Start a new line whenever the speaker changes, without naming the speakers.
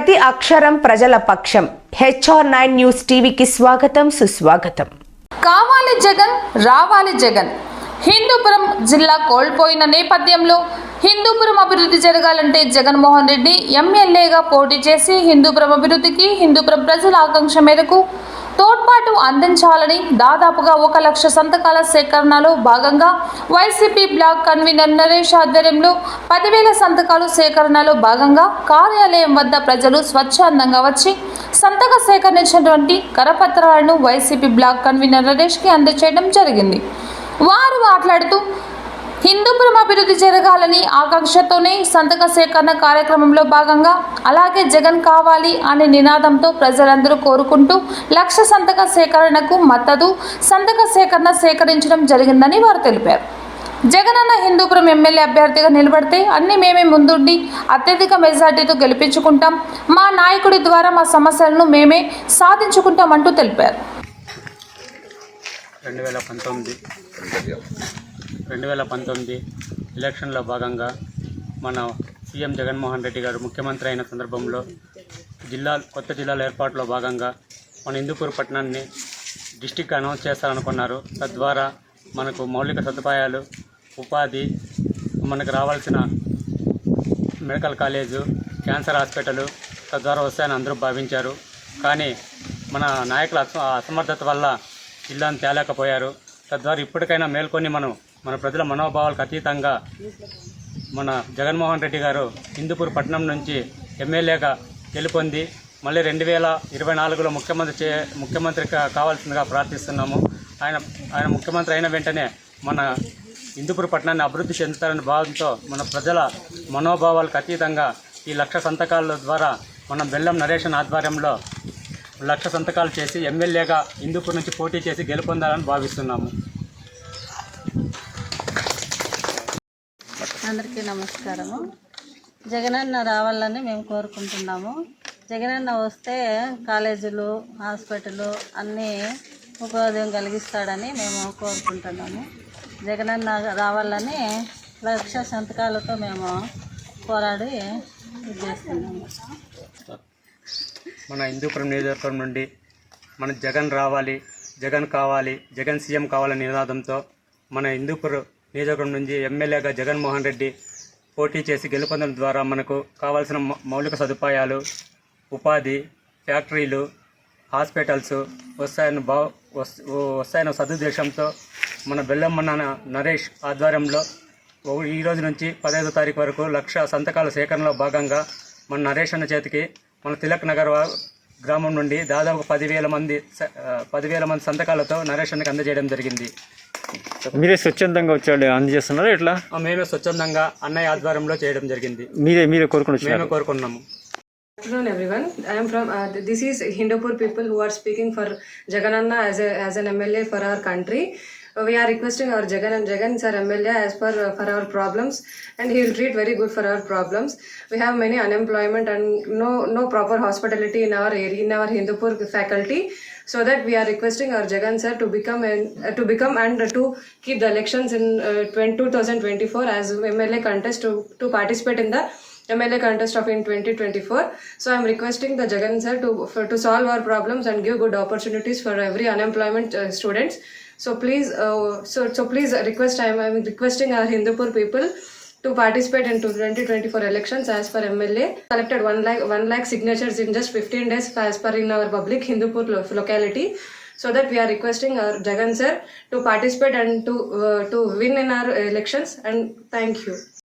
ప్రతి అక్షరం ప్రజల పక్షం. హెచ్ఆర్ నైన్ న్యూస్ టీవీకి స్వాగతం సుస్వాగతం.
కావాలి జగన్ రావాలి జగన్. హిందూపురం జిల్లా కోల్పోయిన నేపథ్యంలో హిందూపురం అభివృద్ధి జరగాలంటే జగన్మోహన్ రెడ్డి ఎమ్మెల్యేగా పోటీ చేసి హిందూపురం అభివృద్ధికి హిందూపురం ప్రజల ఆకాంక్ష మేరకు తోడ్పాటు అందించాలని దాదాపుగా ఒక లక్ష సంతకాల సేకరణలో భాగంగా వైసీపీ బ్లాక్ కన్వీనర్ నరేష్ ఆధ్వర్యంలో పదివేల సంతకాలు సేకరణలో భాగంగా కార్యాలయం వద్ద ప్రజలు స్వచ్ఛందంగా వచ్చి సంతక సేకరించినటువంటి కరపత్రాలను వైసీపీ బ్లాక్ కన్వీనర్ నరేష్కి అందజేయడం జరిగింది. వారు మాట్లాడుతూ అభివృద్ధి జరగాలని ఆకాంక్షతోనే సంతక సేకరణ కార్యక్రమంలో భాగంగా అలాగే జగన్ కావాలి అనే నినాదంతో ప్రజలందరూ కోరుకుంటూ లక్ష సంతక సేకరణకు మద్దతు సంతక సేకరణ సేకరించడం జరిగిందని వారు తెలిపారు. జగనన్న హిందూపురం ఎమ్మెల్యే అభ్యర్థిగా నిలబడితే అన్ని మేమే ముందుండి అత్యధిక మెజార్టీతో గెలిపించుకుంటాం మా నాయకుడి ద్వారా మా సమస్యలను మేమే సాధించుకుంటామంటూ తెలిపారు.
రెండు వేల పంతొమ్మిది రెండు వేల పంతొమ్మిది ఎలక్షన్లో భాగంగా మన సీఎం జగన్మోహన్ రెడ్డి గారు ముఖ్యమంత్రి అయిన సందర్భంలో జిల్లా కొత్త జిల్లాల ఏర్పాటులో భాగంగా మన హిందూపూర్ పట్టణాన్ని డిస్టిక్ అనౌన్స్ చేస్తారనుకున్నారు. తద్వారా మనకు మౌలిక సదుపాయాలు ఉపాధి మనకు రావాల్సిన మెడికల్ కాలేజు క్యాన్సర్ హాస్పిటల్ తద్వారా వస్తాయని అందరూ భావించారు. కానీ మన నాయకుల అసమర్థత వల్ల జిల్లాను తేలేకపోయారు. తద్వారా ఇప్పటికైనా మేల్కొని మనం మన ప్రజల మనోభావాలకు అతీతంగా మన జగన్మోహన్ రెడ్డి గారు హిందూపూర్ పట్టణం నుంచి ఎమ్మెల్యేగా గెలుపొంది మళ్ళీ రెండు వేల ఇరవై నాలుగులో ముఖ్యమంత్రి చే ముఖ్యమంత్రిగా కావాల్సిందిగా ప్రార్థిస్తున్నాము. ఆయన ఆయన ముఖ్యమంత్రి అయిన వెంటనే మన హిందూపూర్ పట్టణాన్ని అభివృద్ధి చెందుతారనే భావంతో మన ప్రజల మనోభావాలకు అతీతంగా ఈ లక్ష సంతకాల ద్వారా మన బెల్లం నరేషన్ ఆధ్వర్యంలో లక్ష సంతకాలు చేసి ఎమ్మెల్యేగా హిందూపూర్ నుంచి పోటీ చేసి గెలుపొందాలని భావిస్తున్నాము.
అందరికీ నమస్కారము. జగనన్న రావాలని మేము కోరుకుంటున్నాము. జగనన్న వస్తే కాలేజీలు హాస్పిటల్ అన్నీ ఉపాధి కలిగిస్తాడని మేము కోరుకుంటున్నాము. జగనన్న రావాలని లక్ష సంతకాలతో మేము పోరాడి చేస్తున్నాము.
మన హిందూపురం నియోజకవర్గం నుండి మన జగన్ రావాలి జగన్ కావాలి జగన్ సీఎం కావాలనే నినాదంతో మన హిందూపురం నియోజకవర్గం నుంచి ఎమ్మెల్యేగా జగన్మోహన్ రెడ్డి పోటీ చేసి గెలుపొందడం ద్వారా మనకు కావాల్సిన మౌలిక సదుపాయాలు ఉపాధి ఫ్యాక్టరీలు హాస్పిటల్స్ వస్తాయని బా వస్తాయన్న సదుద్దేశంతో మన బెల్లమ్మన్న నరేష్ ఆధ్వర్యంలో ఓ- ఈ రోజు నుంచి పదహైదో తారీఖు వరకు లక్ష సంతకాల సేకరణలో భాగంగా మన నరేష్ అన్న చేతికి మన తిలక్ నగర్ గ్రామం నుండి దాదాపు పదివేల మంది పదివేల మంది సంతకాలతో నరేష్ అన్నకి అందజేయడం జరిగింది.
మీరే స్వచ్ఛందంగా వచ్చాడు అందజేస్తున్నారా ఎట్లా
ఆ, మేమే స్వచ్ఛందంగా అన్నయ్య ఆధ్వర్యంలో చేయడం జరిగింది
మీరే మీరే కోరుకుని
మేమే కోరుకున్నాము
afternoon everyone i am from uh, this is hindupur people who are speaking for jagananna as a as an mla for our country Uh, we are requesting our jagan and jagan sir mla as per uh, for our problems and he will treat very good for our problems we have many unemployment and no no proper hospitality in our area in our hindupur faculty so that we are requesting our jagan sir to become an, uh, to become and to keep the elections in uh, 2024 as mla contest to to participate in the MLA contest of in 2024. So I'm requesting the Jagan sir to for, to solve our problems and give good opportunities for every unemployment uh, students. So please, uh, so so please request. I'm, I'm requesting our Hindupur people to participate into 2024 elections as per MLA. Collected one lakh one lakh signatures in just 15 days as per in our public Hindupur lo- locality. So that we are requesting our Jagan sir to participate and to uh, to win in our elections. And thank you.